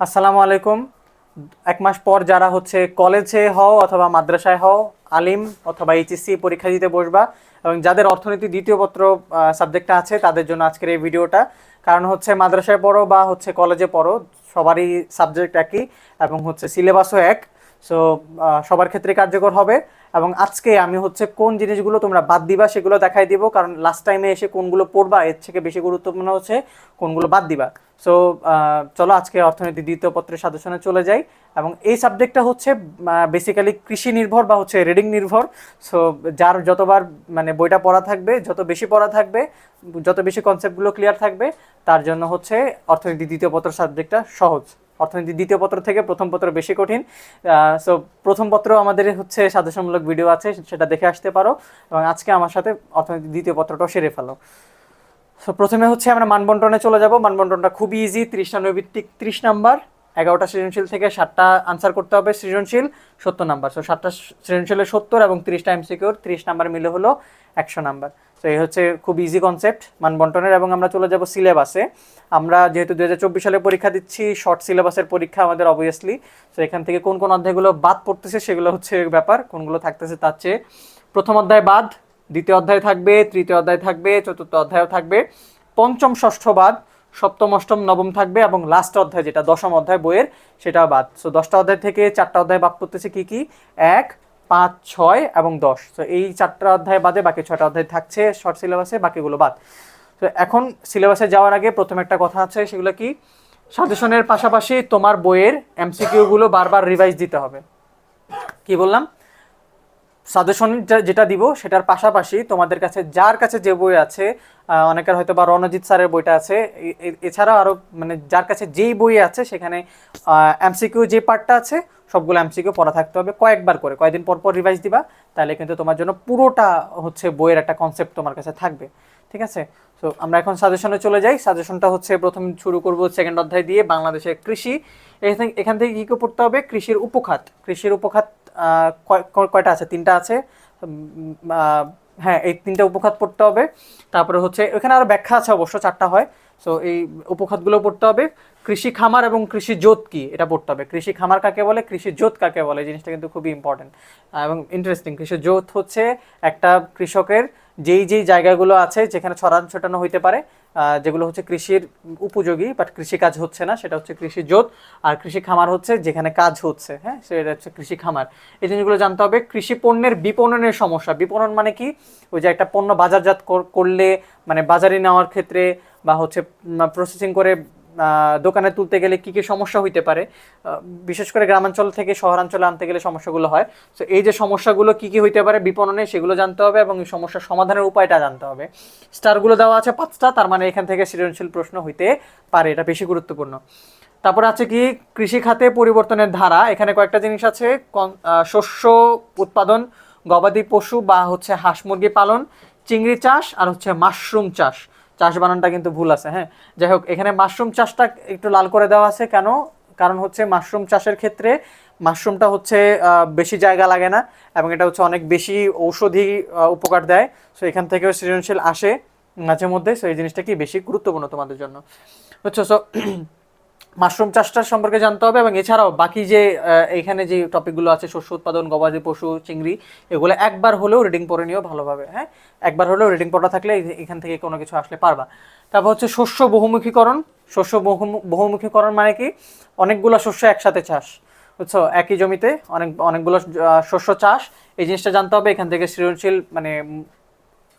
আসসালামু আলাইকুম। এক মাস পর যারা হচ্ছে কলেজে হও অথবা মাদ্রাসায় হও, আলিম অথবা এইচএসসি পরীক্ষা দিতে বসবা এবং যাদের অর্থনীতি দ্বিতীয় পত্র সাবজেক্টটা আছে, তাদের জন্য আজকের এই ভিডিওটা। কারণ হচ্ছে মাদ্রাসায় পড়ো বা হচ্ছে কলেজে পড়ো, সবারই সাবজেক্ট একই এবং হচ্ছে সিলেবাসও এক। সো সবার ক্ষেত্রে কার্যকর হবে এবং আজকে আমি হচ্ছে কোন জিনিসগুলো তোমরা বাদ দিবা সেগুলো দেখাই দিব, কারণ লাস্ট টাইমে এসে কোনগুলো পড়বা এর থেকে বেশি গুরুত্বপূর্ণ হচ্ছে কোনগুলো বাদ দিবা। সো চলো আজকে অর্থনীতি দ্বিতীয় পত্রের সাজেশনে চলে যাই এবং এই সাবজেক্টটা হচ্ছে বেসিক্যালি কৃষি নির্ভর বা হচ্ছে রিডিং নির্ভর। সো যার যতবার মানে বইটা পড়া থাকবে, যত বেশি পড়া থাকবে, যত বেশি কনসেপ্টগুলো ক্লিয়ার থাকবে, তার জন্য হচ্ছে অর্থনীতি দ্বিতীয় পত্র সাবজেক্টটা সহজ। অর্থনীতি দ্বিতীয় পত্র থেকে প্রথম পত্র বেশি কঠিন। সো প্রথম পত্র আমাদের হচ্ছে সাজেশনমূলক ভিডিও আছে, সেটা দেখে আসতে পারো। এবং আজকে আমার সাথে অর্থনীতি দ্বিতীয় পত্রটাও সেরে ফেলো। সো প্রথমে হচ্ছে আমরা মানবন্টনে চলে যাব। মানবন্টনটা খুবই ইজি ত্রিশটা নৈভিত্তিক ত্রিশ নাম্বার। এগারোটা সৃজনশীল থেকে সাতটা আনসার করতে হবে সৃজনশীল, সত্তর নাম্বার। সো সাতটা সৃজনশীলের সত্তর এবং তিরিশটা এমসিকিউর ত্রিশ নাম্বার মিলে হলো একশো নাম্বার। তো এই হচ্ছে খুব ইজি কনসেপ্ট মানবন্টনের এবং আমরা চলে যাব সিলেবাসে আমরা যেহেতু দু হাজার চব্বিশ সালে পরীক্ষা দিচ্ছি শর্ট সিলেবাসের পরীক্ষা আমাদের অবভিয়াসলি তো এখান থেকে কোন কোন অধ্যায়গুলো বাদ পড়তেছে সেগুলো হচ্ছে ব্যাপার, কোনগুলো থাকতেছে তার চেয়ে। প্রথম অধ্যায় বাদ, দ্বিতীয় অধ্যায় থাকবে, তৃতীয় অধ্যায় থাকবে, চতুর্থ অধ্যায়ও থাকবে। পঞ্চম, ষষ্ঠ বাদ, সপ্তম, অষ্টম, নবম থাকবে এবং লাস্ট অধ্যায় যেটা দশম অধ্যায় বইয়ের, সেটাও বাদ। সো দশটা অধ্যায় থেকে চারটা অধ্যায় বাদ পড়তেছে কি কি? এক পাঁচ, ছয় এবং দশ। তো এই চারটা অধ্যায় বাদে বাকি ছয়টা অধ্যায় থাকছে শর্ট সিলেবাসে বাকিগুলো বাদ। তো এখন সিলেবাসে যাওয়ার আগে প্রথম একটা কথা আছে, সেগুলো কি? সাজেশনের পাশাপাশি তোমার বইয়ের এমসিকিউগুলো বারবার রিভাইজ দিতে হবে। কি বললাম? সাজেশন যেটা দিব, সেটার পাশাপাশি তোমাদের কাছে যার কাছে যে বই আছে অনেকের হয়তো বা রণজিৎ স্যারের বইটা আছে এছাড়াও আরও মানে যার কাছে যেই বই আছে, সেখানে এমসিকিউ যে পার্টটা আছে, সবগুলো এমসিকিউ পড়া থাকতে হবে কয়েকবার করে, কয়েকদিন পর পর রিভাইজ দিবা, তাহলে কিন্তু তোমার জন্য পুরোটা হচ্ছে বইয়ের একটা কনসেপ্ট তোমার কাছে থাকবে, ঠিক আছে? সো আমরা এখন সাজেশনে চলে যাই সাজেশনটা হচ্ছে প্রথম শুরু করব সেকেন্ড অধ্যায় দিয়ে, বাংলাদেশের কৃষি এখান থেকে কী কী পড়তে হবে? কৃষির উপখাত কৃষির উপখাত কয়টা আছে? তিনটা আছে। হ্যাঁ এই তিনটা উপখাত পড়তে হবে। তারপরে হচ্ছে, এখানে আরও ব্যাখ্যা আছে অবশ্য, চারটা হয়। সো এই উপখাতগুলো পড়তে হবে। কৃষি খামার এবং কৃষি জোত কি? এটা পড়তে হবে। কৃষি খামার কাকে বলে? কৃষি জোত কাকে বলে? জিনিসটা কিন্তু খুবই ইম্পর্টেন্ট এবং ইন্টারেস্টিং কৃষি জোত হচ্ছে একটা কৃষকের যেই যেই জায়গাগুলো আছে, যেখানে ছড়ান ছটানো হইতে পারে যেগুলো হচ্ছে কৃষির উপযোগী বাট কৃষি কাজ হচ্ছে না, সেটা হচ্ছে কৃষি জোত। আর কৃষি খামার হচ্ছে যেখানে কাজ হচ্ছে হ্যাঁ? সেটা হচ্ছে কৃষি খামার। এই জিনিসগুলো জানতে হবে, কৃষি পণ্যের বিপণনের সমস্যা। বিপণন মানে কি? ওই যে একটা পণ্য বাজারজাত করলে মানে বাজারে নেওয়ার ক্ষেত্রে বা হচ্ছে প্রসেসিং করে দোকানে তুলতে গেলে কী কী সমস্যা হইতে পারে? বিশেষ করে গ্রামাঞ্চল থেকে শহরাঞ্চলে আনতে গেলে সমস্যাগুলো হয়। তো এই যে সমস্যাগুলো কী কী হইতে পারে বিপণনে সেগুলো জানতে হবে এবং এই সমস্যার সমাধানের উপায়টা জানতে হবে। স্টারগুলো দেওয়া আছে পাঁচটা, তার মানে এখান থেকে সৃজনশীল প্রশ্ন হইতে পারে, এটা বেশি গুরুত্বপূর্ণ। তারপর আছে কি, কৃষি খাতে পরিবর্তনের ধারা, এখানে কয়েকটা জিনিস আছে শস্য উৎপাদন, গবাদি পশু বা হচ্ছে হাঁস মুরগি পালন, চিংড়ি চাষ আর হচ্ছে মাশরুম চাষ। চাষ বানানটা কিন্তু ভুল আছে হ্যাঁ? যাই হোক, এখানে মাশরুম চাষটা একটু লাল করে দেওয়া আছে। কেন? কারণ হচ্ছে মাশরুম চাষের ক্ষেত্রে মাশরুমটা হচ্ছে বেশি জায়গা লাগে না এবং এটা হচ্ছে অনেক বেশি ঔষধি উপকার দেয়। সো, এখান থেকেও সৃজনশীল আসে মাঝে মধ্যে সো, এই জিনিসটা কি বেশি গুরুত্বপূর্ণ তোমাদের জন্য? বুঝছ? সো মাশরুম চাষটা সম্পর্কে জানতে হবে এবং এছাড়াও বাকি যে এখানে যে টপিকগুলো আছে, শস্য উৎপাদন, গবাদি পশু, চিংড়ি, এগুলো একবার হলেও রিডিং পড়ে নিও ভালোভাবে হ্যাঁ? একবার হলেও রিডিং পড়া থাকলে এখান থেকে কোনো কিছু আসলে পারবা। তারপর হচ্ছে শস্য বহুমুখীকরণ। শস্য বহুমুখীকরণ মানে কি? অনেকগুলো শস্য একসাথে চাষ, বুঝছ? একই জমিতে অনেক, অনেকগুলো শস্য চাষ। এই জিনিসটা জানতে হবে, এখান থেকে সৃজনশীল মানে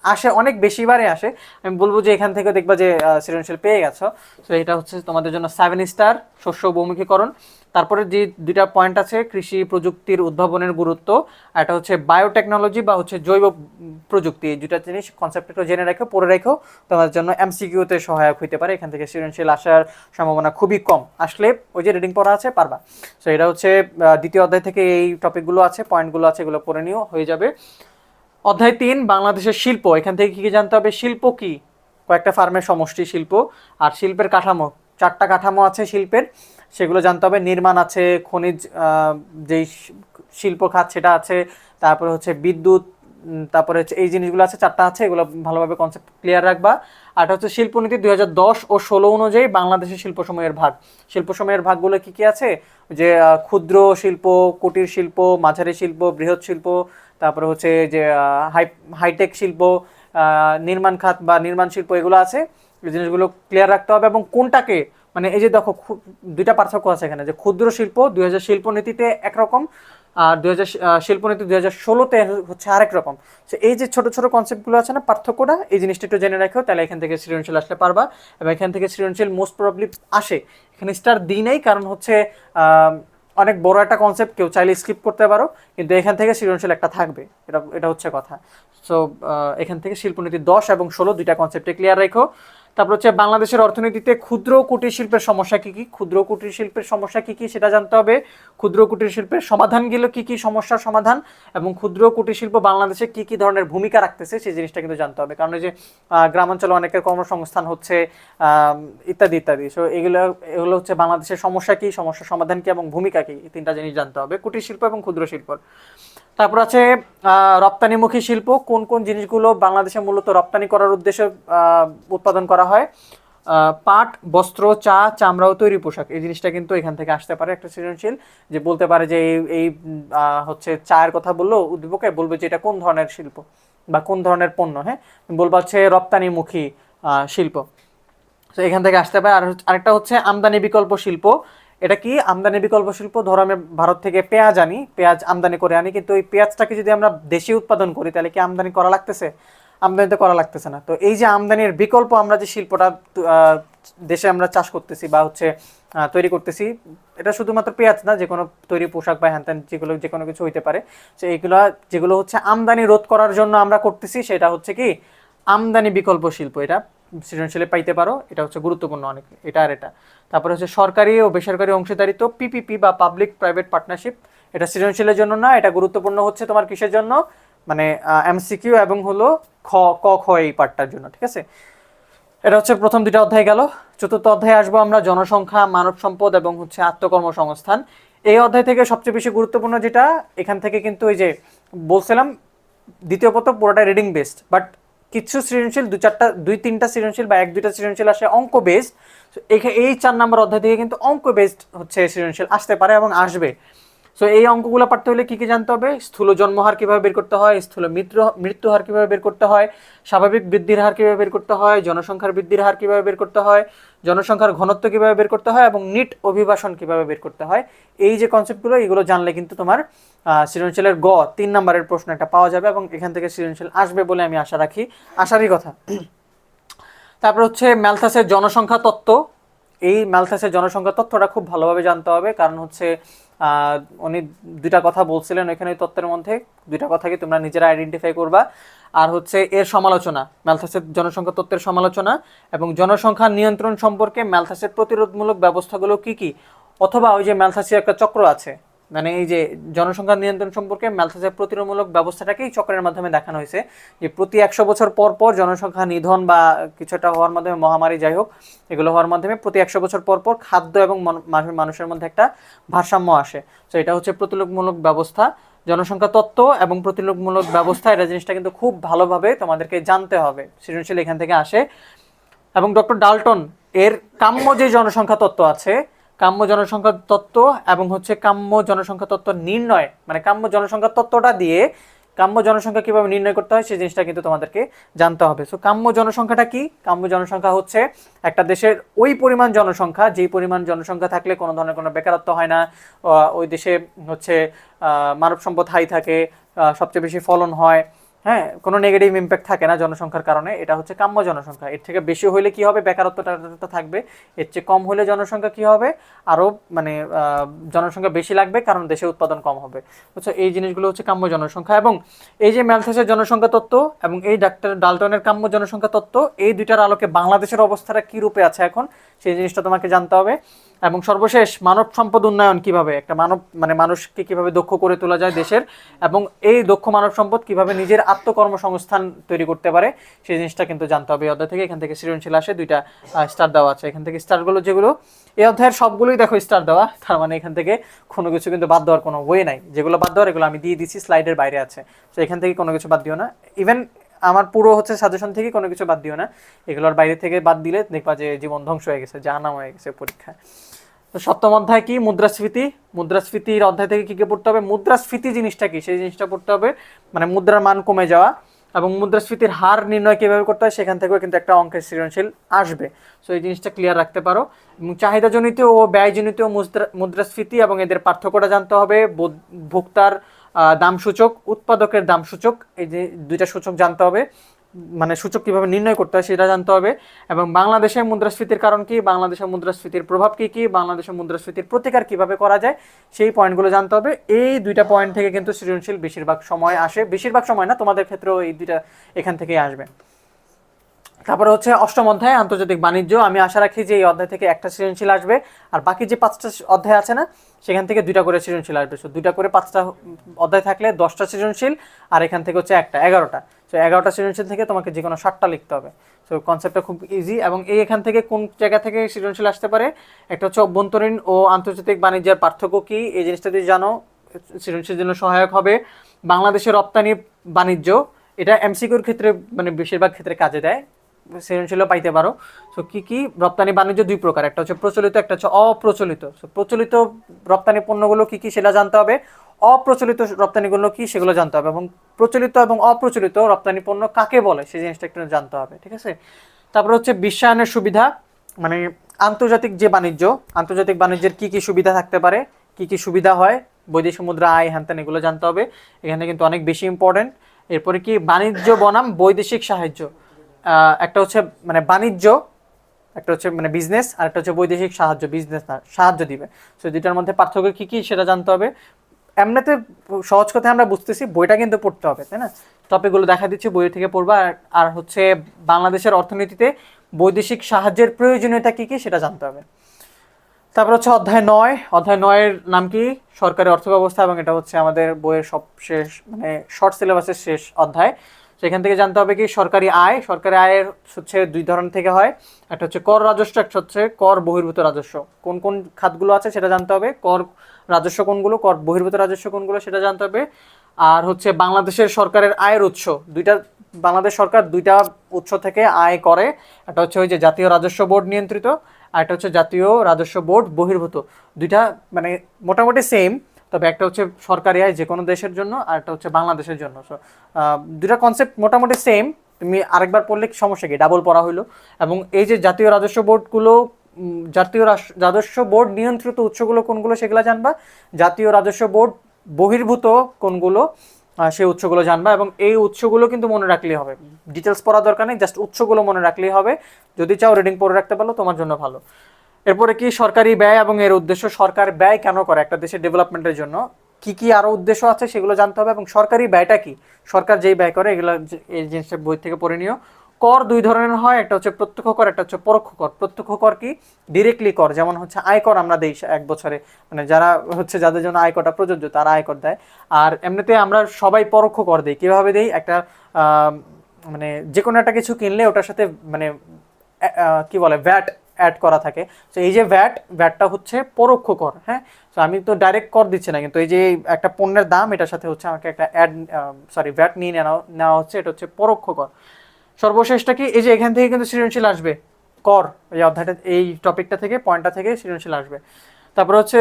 আসে, অনেক বেশিবারে আসে। আমি বলব যে এখান থেকে দেখবা যে সৃজনশীল পেয়ে গেছো। তো এটা হচ্ছে তোমাদের জন্য সেভেন স্টার শস্য বহুমুখীকরণ তারপরে যে দুইটা পয়েন্ট আছে, কৃষি প্রযুক্তির উদ্ভাবনের গুরুত্ব এটা হচ্ছে বায়োটেকনোলজি বা হচ্ছে জৈব প্রযুক্তি। এই দুটা জিনিস কনসেপ্ট একটু জেনে রাখো, পড়ে রাখো। তোমাদের জন্য এমসিকিউতে সহায়ক হইতে পারে। এখান থেকে সৃজনশীল আসার সম্ভাবনা খুবই কম। আসলে ওই যে রিডিং পড়া আছে, পারবা। সো এটা হচ্ছে দ্বিতীয় অধ্যায় থেকে এই টপিকগুলো আছে পয়েন্টগুলো আছে, এগুলো পড়ে নিও, হয়ে যাবে। অধ্যায় তিন, বাংলাদেশের শিল্প। এখান থেকে কী কী জানতে হবে? শিল্প কি? কয়েকটা ফার্মের সমষ্টি শিল্প আর শিল্পের কাঠামো। চারটা কাঠামো আছে শিল্পের, সেগুলো জানতে হবে। নির্মাণ আছে, খনিজ যেই শিল্প খাত সেটা আছে, তারপরে হচ্ছে বিদ্যুৎ তারপরে হচ্ছে এই জিনিসগুলো আছে, চারটা আছে, এগুলো ভালোভাবে কনসেপ্ট ক্লিয়ার রাখবা। আরটা হচ্ছে শিল্পনীতি দুই হাজার দশ ও ষোলো অনুযায়ী বাংলাদেশের শিল্প সময়ের ভাগ। শিল্প সময়ের ভাগগুলো কি কি আছে? যে ক্ষুদ্র শিল্প, কুটির শিল্প, মাঝারি শিল্প, বৃহৎ শিল্প, তারপরে হচ্ছে যে হাই হাইটেক শিল্প নির্মাণ খাত বা নির্মাণ শিল্প এগুলো আছে। এই জিনিসগুলো ক্লিয়ার রাখতে হবে এবং কোনটাকে মানে এই যে দেখো দুইটা পার্থক্য আছে এখানে। যে ক্ষুদ্র শিল্প, দুই হাজার শিল্পনীতিতে একরকম আর দুই হাজার শিল্পনীতি দুই হাজার ষোলোতে হচ্ছে আরেক রকম। তো এই যে ছোট ছোট কনসেপ্টগুলো আছে না, পার্থক্যটা, এই জিনিসটা একটু জেনে রাখো, তাহলে এখান থেকে সৃজনশীল আসলে পারবা। এবং এখান থেকে সৃজনশীল মোস্ট প্রবলি আসে। এখানে স্টার দিই নেই, কারণ হচ্ছে অনেক বড় একটা কনসেপ্ট কেউ চাইলে স্কিপ করতে পারো, কিন্তু এখান থেকে সৃজনশীল একটা থাকবে। এটা এটা হচ্ছে কথা। সো এখান থেকে শিল্পনীতি দশ এবং ষোলো দুইটা কনসেপ্টে ক্লিয়ার রেখো। তারপর হচ্ছে বাংলাদেশের অর্থনীতিতে ক্ষুদ্র কুটির শিল্পের সমস্যা কি কি? ক্ষুদ্র কুটির শিল্পের সমস্যা কি কি সেটা জানতে হবে। ক্ষুদ্র কুটির শিল্পের সমাধানগুলো কি কি সমস্যার সমাধান এবং ক্ষুদ্র কুটির শিল্প বাংলাদেশে কি কি ধরনের ভূমিকা রাখতেছে সেই জিনিসটা কিন্তু জানতে হবে। কারণ যে গ্রামাঞ্চলে অনেকের কর্মসংস্থান হচ্ছে ইত্যাদি ইত্যাদি। সো এগুলো এগুলো হচ্ছে বাংলাদেশের সমস্যা কি, সমস্যার সমাধান কি এবং ভূমিকা কি? তিনটা জিনিস জানতে হবে। কুটির শিল্প এবং ক্ষুদ্র শিল্প। তারপর আছে রপ্তানিমুখী শিল্প, কোন কোন জিনিসগুলো বাংলাদেশে মূলত রপ্তানি করার উদ্দেশ্যে উৎপাদন করা হয়? পাট, বস্ত্র, চা চামড়া ও তৈরি পোশাক, এই জিনিসটা কিন্তু এখান থেকে আসতে পারে একটা সৃজনশীল, যে বলতে পারে যে এই এই হচ্ছে চায়ের কথা বলল উদ্দীপকে, বলবে যে এটা কোন ধরনের শিল্প বা কোন ধরনের পণ্য হ্যাঁ? বলবা হচ্ছে রপ্তানিমুখী শিল্প। তো এখান থেকে আসতে পারে। আর আরেকটা হচ্ছে আমদানি বিকল্প শিল্প এটা কি আমদানি বিকল্প শিল্প? ধরো আমি ভারত থেকে পেঁয়াজ আনি, পেঁয়াজ আমদানি করে আনি, কিন্তু ওই পেঁয়াজটাকে যদি আমরা দেশে উৎপাদন করি, তাহলে কি আমদানি করা লাগতেছে? আমদানি তো করা লাগতেছে না। তো এই যে আমদানির বিকল্প আমরা যে শিল্পটা দেশে আমরা চাষ করতেছি বা হচ্ছে তৈরি করতেছি, এটা শুধুমাত্র পেঁয়াজ না যে কোনো তৈরি পোশাক বা হ্যান যেগুলো যে কোনো কিছু হইতে পারে। তো এইগুলো, যেগুলো হচ্ছে আমদানি রোধ করার জন্য আমরা করতেছি, সেটা হচ্ছে কি, আমদানি বিকল্প শিল্প। এটা সৃজনশীলে পাইতে পারো, এটা হচ্ছে গুরুত্বপূর্ণ অনেক, এটা আর এটা। তারপরে হচ্ছে সরকারি ও বেসরকারি অংশীদারিত্ব পিপিপি বা পাবলিক প্রাইভেট পার্টনারশিপ এটা সৃজনশীলের জন্য না, এটা গুরুত্বপূর্ণ হচ্ছে তোমার কিসের জন্য? মানে এমসিকিউ এবং হলো খ, ক, খ এই পার্টটার জন্য, ঠিক আছে? এটা হচ্ছে প্রথম দুটা অধ্যায় গেল। চতুর্থ অধ্যায়ে আসব আমরা, জনসংখ্যা, মানব সম্পদ এবং হচ্ছে আত্মকর্মসংস্থান। এই অধ্যায় থেকে সবচেয়ে বেশি গুরুত্বপূর্ণ যেটা, এখান থেকে কিন্তু ওই যে বলছিলাম, দ্বিতীয় পত্র পুরোটা রিডিং বেসড বাট কিছু সৃজনশীল, দু চারটা, দুই তিনটা সৃজনশীল বা এক দুইটা সৃজনশীল আসে অঙ্ক বেসড এই চার নম্বর অধ্যায় থেকে কিন্তু অঙ্ক বেসড হচ্ছে সৃজনশীল, আসতে পারে এবং আসবে। সো এই অঙ্কগুলো পারতে হলে কি কি জানতে হবে? স্থূল জন্মহার কীভাবে বের করতে হয়? স্থূল মৃত্যু মৃত্যু হার কীভাবে বের করতে হয়? স্বাভাবিক বৃদ্ধির হার কীভাবে বের করতে হয়? জনসংখ্যার বৃদ্ধির হার কীভাবে বের করতে হয়? জনসংখ্যার ঘনত্ব কীভাবে বের করতে হয়? এবং নিট অভিবাসন কীভাবে বের করতে হয়? এই যে কনসেপ্টগুলো এগুলো জানলে কিন্তু তোমার সৃজনশীলের গ, তিন নম্বরের প্রশ্ন একটা পাওয়া যাবে এবং এখান থেকে সৃজনশীল আসবে বলে আমি আশা রাখি। আশারই কথা। তারপর হচ্ছে ম্যালথাসের জনসংখ্যা তত্ত্ব। এই ম্যালথাসের জনসংখ্যা তত্ত্বটা খুব ভালোভাবে জানতে হবে। কারণ হচ্ছে উনি দুইটা কথা বলছিলেন ওইখানে ওই তত্ত্বের মধ্যে। দুইটা কথাকে তোমরা নিজেরা আইডেন্টিফাই করবা। আর হচ্ছে এর সমালোচনা ম্যালথাসের জনসংখ্যা তত্ত্বের সমালোচনা এবং জনসংখ্যা নিয়ন্ত্রণ সম্পর্কে ম্যালথাসের প্রতিরোধমূলক ব্যবস্থাগুলো কি কি? অথবা ওই যে ম্যালথাসের একটা চক্র আছে মানে এই যে জনসংখ্যা নিয়ন্ত্রণ সম্পর্কে ম্যালথাসের প্রতিরোধমূলক ব্যবস্থাটাকে এই চক্রের মাধ্যমে দেখানো হয়েছে যে প্রতি একশো বছর পর পর জনসংখ্যা নিধন বা কিছুটা হওয়ার মাধ্যমে মহামারী যাই হোক, এগুলো হওয়ার মাধ্যমে প্রতি একশো বছর পর পর খাদ্য এবং মানুষের মধ্যে একটা ভারসাম্য আসে। তো এটা হচ্ছে প্রতিরোধমূলক ব্যবস্থা। জনসংখ্যা তত্ত্ব এবং প্রতিরোধমূলক ব্যবস্থা, এটা জিনিসটা কিন্তু খুব ভালোভাবে তোমাদেরকে জানতে হবে। সৃজনশীল এখান থেকে আসে। এবং ডক্টর ডাল্টন, এর কাম্য যে জনসংখ্যা তত্ত্ব আছে কাম্য জনসংখ্যা তত্ত্ব এবং হচ্ছে কাম্য জনসংখ্যা তত্ত্ব নির্ণয় মানে কাম্য জনসংখ্যা তত্ত্বটা দিয়ে কাম্য জনসংখ্যা কীভাবে নির্ণয় করতে হয় সেই জিনিসটা কিন্তু তোমাদেরকে জানতে হবে। সো কাম্য জনসংখ্যাটা কি? কাম্য জনসংখ্যা হচ্ছে একটা দেশের ওই পরিমাণ জনসংখ্যা, যেই পরিমাণ জনসংখ্যা থাকলে কোনো ধরনের কোনো বেকারত্ব হয় না ওই দেশে হচ্ছে মানব সম্পদ হাই থাকে সবচেয়ে বেশি ফলন হয় হ্যাঁ কোনো নেগেটিভ ইম্প্যাক্ট থাকে না জনসংখ্যার কারণে, এটা হচ্ছে কাম্য জনসংখ্যা। এর থেকে বেশি হলে কি হবে? বেকারত্বটা থাকবে। এর চেয়ে কম হলে জনসংখ্যা কি হবে? আরও মানে জনসংখ্যা বেশি লাগবে, কারণ দেশে উৎপাদন কম হবে। বুঝছ? এই জিনিসগুলো হচ্ছে কাম্য জনসংখ্যা এবং এই যে ম্যালথাসের জনসংখ্যা তত্ত্ব এবং এই ডাক্তার ডালটনের কাম্য জনসংখ্যা তত্ত্ব, এই দুইটার আলোকে বাংলাদেশের অবস্থাটা কী রূপে আছে এখন, সেই জিনিসটা তোমাকে জানতে হবে। এবং সর্বশেষ, মানব সম্পদ উন্নয়ন কীভাবে? একটা মানব মানে মানুষকে কীভাবে দক্ষ করে তোলা যায় দেশের? এবং এই দক্ষ মানব সম্পদ কীভাবে নিজের আত্মকর্মসংস্থান তৈরি করতে পারে, সেই জিনিসটা কিন্তু জানতে হবে। এই অধ্যায় থেকে এখান থেকে সৃজনশীল আসে দুইটা স্টার দেওয়া আছে। এখান থেকে স্টারগুলো যেগুলো, এই অধ্যায়ের সবগুলোই দেখো স্টার দেওয়া, তার মানে এখান থেকে কোনো কিছু কিন্তু বাদ দেওয়ার কোনো ওয়ে নাই। যেগুলো বাদ দেওয়ার, এগুলো আমি দিয়ে দিচ্ছি স্লাইডের বাইরে আছে। তো এখান থেকে কোনো কিছু বাদ দিও না। ইভেন আমার পুরো হচ্ছে সাজেশন থেকে কোনো কিছু বাদ দিও না। এগুলোর বাইরে থেকে বাদ দিলে দেখবা যে জীবন ধ্বংস হয়ে গেছে, জাহান্নাম হয়ে গেছে পরীক্ষায়। তো সপ্তম অধ্যায় কি? মুদ্রাস্ফীতি। মুদ্রাস্ফীতির অধ্যায় থেকে কী কী পড়তে হবে? মুদ্রাস্ফীতি জিনিসটা কি? সেই জিনিসটা পড়তে হবে। মানে মুদ্রার মান কমে যাওয়া এবং মুদ্রাস্ফীতির হার নির্ণয় কীভাবে করতে হয় সেখান থেকেও কিন্তু একটা অঙ্কের সৃজনশীল আসবে। সো এই জিনিসটা ক্লিয়ার রাখতে পারো। এবং চাহিদাজনিত ও ব্যয়জনিত মুদ্রা মুদ্রাস্ফীতি এবং এদের পার্থক্যটা জানতে হবে। ভোক্তার আহ, দাম সূচক উৎপাদকের দাম সূচক এই যে দুইটা সূচক জানতে হবে। মানে সূচক কীভাবে নির্ণয় করতে হয় সেটা জানতে হবে। এবং বাংলাদেশের মুদ্রাস্ফীতির কারণ কি? বাংলাদেশের মুদ্রাস্ফীতির প্রভাব কি কি? বাংলাদেশের মুদ্রাস্ফীতির প্রতিকার কীভাবে করা যায়? সেই পয়েন্টগুলো জানতে হবে। এই দুইটা পয়েন্ট থেকে কিন্তু সৃজনশীল বেশিরভাগ সময় আসে। বেশিরভাগ সময় না, তোমাদের ক্ষেত্রেও এই দুইটা এখান থেকেই আসবে। তারপরে হচ্ছে অষ্টম অধ্যায়, আন্তর্জাতিক বাণিজ্য। আমি আশা রাখি যে এই অধ্যায় থেকে একটা সৃজনশীল আসবে। আর বাকি যে পাঁচটা অধ্যায় আছে না, সেখান থেকে দুইটা করে সৃজনশীল আসবে। সো দুইটা করে পাঁচটা অধ্যায় থাকলে দশটা সৃজনশীল, আর এখান থেকে হচ্ছে একটা, এগারোটা। সো এগারোটা সৃজনশীল থেকে তোমাকে যে কোনো ষাটটা লিখতে হবে। সো কনসেপ্টটা খুব ইজি এবং এই এখান থেকে কোন জায়গা থেকে সৃজনশীল আসতে পারে? একটা হচ্ছে অভ্যন্তরীণ ও আন্তর্জাতিক বাণিজ্যের পার্থক্য কী? এই জিনিসটা যদি জানো, সৃজনশীল জন্য সহায়ক হবে বাংলাদেশের রপ্তানি বাণিজ্য। এটা এমসিকিউর ক্ষেত্রে মানে বেশিরভাগ ক্ষেত্রে কাজে দেয়। সৃজনশীলও পাইতে পারো। সো কী কী? রপ্তানি বাণিজ্য দুই প্রকার। একটা হচ্ছে প্রচলিত, একটা হচ্ছে অপ্রচলিত। সো প্রচলিত রপ্তানি পণ্যগুলো কী কী সেটা জানতে হবে। অপ্রচলিত রপ্তানিগুলো কি সেগুলো জানতে হবে এবং প্রচলিত এবং অপ্রচলিত রপ্তানি পণ্য কাকে বলে সেই জিনিসটা একটু জানতে হবে, ঠিক আছে? তারপর হচ্ছে বিশ্বায়নের সুবিধা মানে আন্তর্জাতিক যে বাণিজ্য, আন্তর্জাতিক বাণিজ্যের কি কি সুবিধা থাকতে পারে, কি কি সুবিধা হয়, বৈদেশিক মুদ্রা, আয়, হ্যান এগুলো জানতে হবে। এখানে কিন্তু অনেক বেশি ইম্পর্টেন্ট এরপরে কি? বাণিজ্য বনাম, বৈদেশিক সাহায্য। একটা হচ্ছে মানে বাণিজ্য, একটা হচ্ছে মানে বিজনেস আর একটা হচ্ছে বৈদেশিক সাহায্য বিজনেস না, সাহায্য দিবে। সো দুইটার মধ্যে পার্থক্য কী কী সেটা জানতে হবে। এমনিতে সহজ কথা আমরা বুঝতেছি, বইটা কিন্তু পড়তে হবে, তাই না? টপিকগুলো দেখা দিচ্ছি বই থেকে পড়বা, আর হচ্ছে বাংলাদেশের অর্থনীতিতে বৈদেশিক সাহায্যের প্রয়োজনীয়তা কী কী সেটা জানতে হবে। তারপর হচ্ছে অধ্যায় নয়, অধ্যায় নয়ের নাম কি? সরকারি অর্থ ব্যবস্থা এবং এটা হচ্ছে আমাদের বইয়ের সব শেষ মানে শর্ট সিলেবাসের শেষ অধ্যায়। সেখান থেকে জানতে হবে কি সরকারি আয়, সরকারি আয়ের হচ্ছে দুই ধরন থেকে হয়। একটা হচ্ছে কর রাজস্ব, একটা হচ্ছে কর বহির্ভূত রাজস্ব। কোন কোন খাতগুলো আছে সেটা জানতে হবে। কর রাজস্ব কোনগুলো, কর বহির্ভূত রাজস্ব কোনগুলো সেটা জানতে হবে। আর হচ্ছে বাংলাদেশের সরকারের আয়ের উৎস, দুইটা বাংলাদেশ সরকার দুইটা উৎস থেকে আয় করে। একটা হচ্ছে ওই যে জাতীয় রাজস্ব বোর্ড নিয়ন্ত্রিত, আর একটা হচ্ছে জাতীয় রাজস্ব বোর্ড বহির্ভূত। দুইটা মানে মোটামুটি সেম তবে একটা হচ্ছে সরকারি আয় যে কোনো দেশের জন্য আর একটা হচ্ছে বাংলাদেশের জন্য। সো দুটা কনসেপ্ট মোটামুটি সেম তুমি আরেকবার পড়লে সমস্যা কি? ডাবল পড়া হইল। এবং এই যে জাতীয় রাজস্ব বোর্ডগুলো জাতীয় রাজস্ব বোর্ড নিয়ন্ত্রিত উৎসগুলো কোনগুলো সেগুলো জানবা? জাতীয় রাজস্ব বোর্ড বহির্ভূত কোনগুলো সেই উৎসগুলো জানবা। এবং এই উৎসগুলো কিন্তু মনে রাখলেই হবে। ডিটেলস পড়া দরকার নেই জাস্ট উৎসগুলো মনে রাখলেই হবে। যদি চাও রিডিং পড়ে রাখতে পারল তোমার জন্য ভালো। এরপরে কি সরকারি ব্যয় এবং এর উদ্দেশ্য সরকার ব্যয় কেন করে একটা দেশের ডেভেলপমেন্টের জন্য? কি কি আরও উদ্দেশ্য আছে সেগুলো জানতে হবে এবং সরকারি ব্যয়টা কি? সরকার যেই ব্যয় করে এগুলো এই জিনিসটা বই থেকে পড়ে নিও। কর দুই ধরনের হয়, একটা হচ্ছে প্রত্যক্ষ কর, একটা হচ্ছে পরোক্ষ কর। প্রত্যক্ষ কর কি? ডিরেক্টলি কর, যেমন হচ্ছে আয়কর আমরা দেই এক বছরে। মানে যারা হচ্ছে যাদের জন্য আয়করটা প্রযোজ্য, তারা আয়কর দেয়। আর এমনিতে আমরা সবাই পরোক্ষ কর দিই। কীভাবে দেই? একটা মানে যে কোনো একটা কিছু কিনলে ওটার সাথে মানে কি বলে ভ্যাট অ্যাড করা থাকে। তো এই যে ভ্যাট ভ্যাটটা হচ্ছে পরোক্ষ কর হ্যাঁ? তো আমি তো ডাইরেক্ট কর দিচ্ছি না, কিন্তু এই যে একটা পণ্যের দাম, এটার সাথে হচ্ছে আমাকে একটা অ্যাড সরি ভ্যাট নিয়ে নেওয়া নেওয়া হচ্ছে, এটা হচ্ছে পরোক্ষ কর সর্বশেষটা কি? এই যে এখান থেকে কিন্তু সৃজনশীল আসবে। কর, এই অধ্যায়টা, এই টপিকটা থেকে পয়েন্টটা থেকে সৃজনশীল আসবে। তারপর হচ্ছে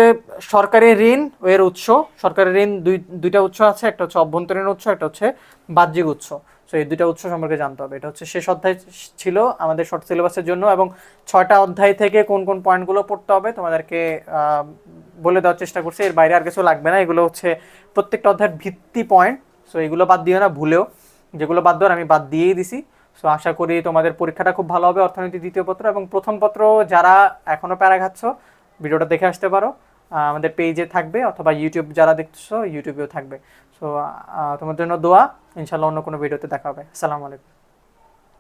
সরকারি ঋণ এর উৎস। সরকারি ঋণ দুই, দুইটা উৎস আছে, একটা হচ্ছে অভ্যন্তরীণ উৎস, একটা হচ্ছে বাহ্যিক উৎস। সো এই দুইটা উৎস সম্পর্কে জানতে হবে। এটা হচ্ছে শেষ অধ্যায় ছিল আমাদের শর্ট সিলেবাসের জন্য এবং ছয়টা অধ্যায় থেকে কোন কোন পয়েন্টগুলো পড়তে হবে তোমাদেরকে বলে দেওয়ার চেষ্টা করছি। এর বাইরে আর কিছু লাগবে না। এগুলো হচ্ছে প্রত্যেকটা অধ্যায়ের ভিত্তি পয়েন্ট সো এগুলো বাদ দিও না, ভুলেও। যেগুলো বাদ দেওয়ার আমি বাদ দিয়েই দিছি। সো আশা করি তোমাদের পরীক্ষাটা খুব ভালো হবে, অর্থনীতি দ্বিতীয় পত্র এবং প্রথম পত্র যারা এখনও প্যারা খাচ্ছ ভিডিওটা দেখে আসতে পারো। আমাদের পেজে থাকবে অথবা ইউটিউব যারা দেখছ ইউটিউবেও থাকবে। সো তোমার জন্য দোয়া। ইনশাল্লাহ অন্য কোনো ভিডিওতে দেখা হবে। আসসালামু আলাইকুম।